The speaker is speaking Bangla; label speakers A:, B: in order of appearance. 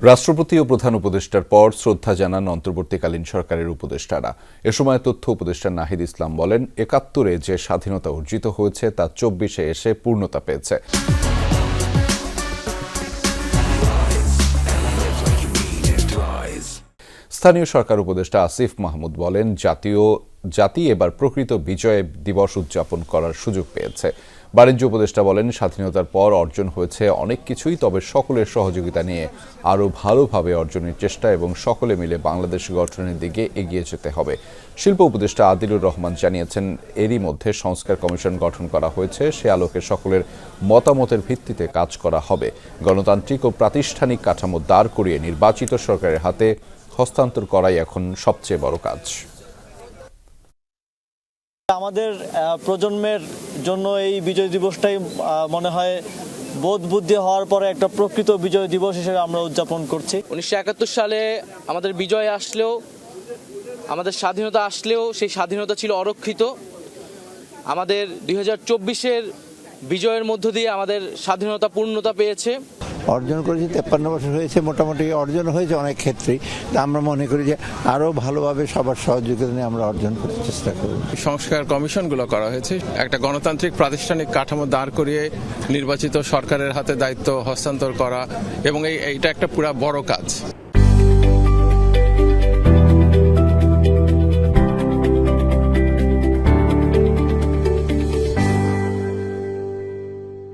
A: রাষ্ট্রপতি ও প্রধান উপদেষ্টার পর শ্রদ্ধা জানান অন্তর্বর্তীকালীন সরকারের উপদেষ্টারা। এ সময় তথ্য উপদেষ্টা নাহিদ ইসলাম বলেন, একাত্তরে যে স্বাধীনতা অর্জিত হয়েছে, তা চব্বিশে এসে পূর্ণতা পেয়েছে। স্থানীয় সরকার উপদেষ্টা আসিফ মাহমুদ বলেন, জাতীয় জাতি এবার প্রকৃত বিজয় দিবস উদযাপন করার সুযোগ পেয়েছে। বাণিজ্য উপদেষ্টা বলেন, স্বাধীনতার পর অর্জন হয়েছে অনেক কিছুই, তবে সকলের সহযোগিতা নিয়ে আরও ভালোভাবে অর্জনের চেষ্টা এবং সকলে মিলে বাংলাদেশ গঠনের দিকে এগিয়ে যেতে হবে। শিল্প উপদেষ্টা আদিলুর রহমান জানিয়েছেন, এরই মধ্যে সংস্কার কমিশন গঠন করা হয়েছে, সে আলোকে সকলের মতামতের ভিত্তিতে কাজ করা হবে। গণতান্ত্রিক ও প্রাতিষ্ঠানিক কাঠামো দাঁড় করিয়ে নির্বাচিত সরকারের হাতে হস্তান্তর করাই এখন সবচেয়ে বড় কাজ।
B: আমাদের প্রজন্মের জন্য এই বিজয় দিবসটাই মনে হয় বোধ বুদ্ধি হওয়ার পরে একটা প্রকৃত বিজয় দিবস হিসেবে আমরা উদযাপন করছি।
C: উনিশশো একাত্তর সালে আমাদের বিজয় আসলেও, আমাদের স্বাধীনতা আসলেও সেই স্বাধীনতা ছিল অরক্ষিত। আমাদের দুই হাজার চব্বিশের বিজয়ের মধ্য দিয়ে আমাদের স্বাধীনতা পূর্ণতা পেয়েছে।
D: অর্জন করেছি তেপ্পান্ন বছর হয়েছে মোটামুটি অর্জন হয়েছে অনেক ক্ষেত্রেই তা আমরা মনে করি যে আরও ভালোভাবে সবার সহযোগিতা নিয়ে আমরা অর্জন করতে চেষ্টা করব।
E: সংস্কার কমিশনগুলো করা হয়েছে। একটা গণতান্ত্রিক প্রাতিষ্ঠানিক কাঠামো দাঁড় করিয়ে নির্বাচিত সরকারের হাতে দায়িত্ব হস্তান্তর করা এবং এই এইটা একটা পুরা বড় কাজ।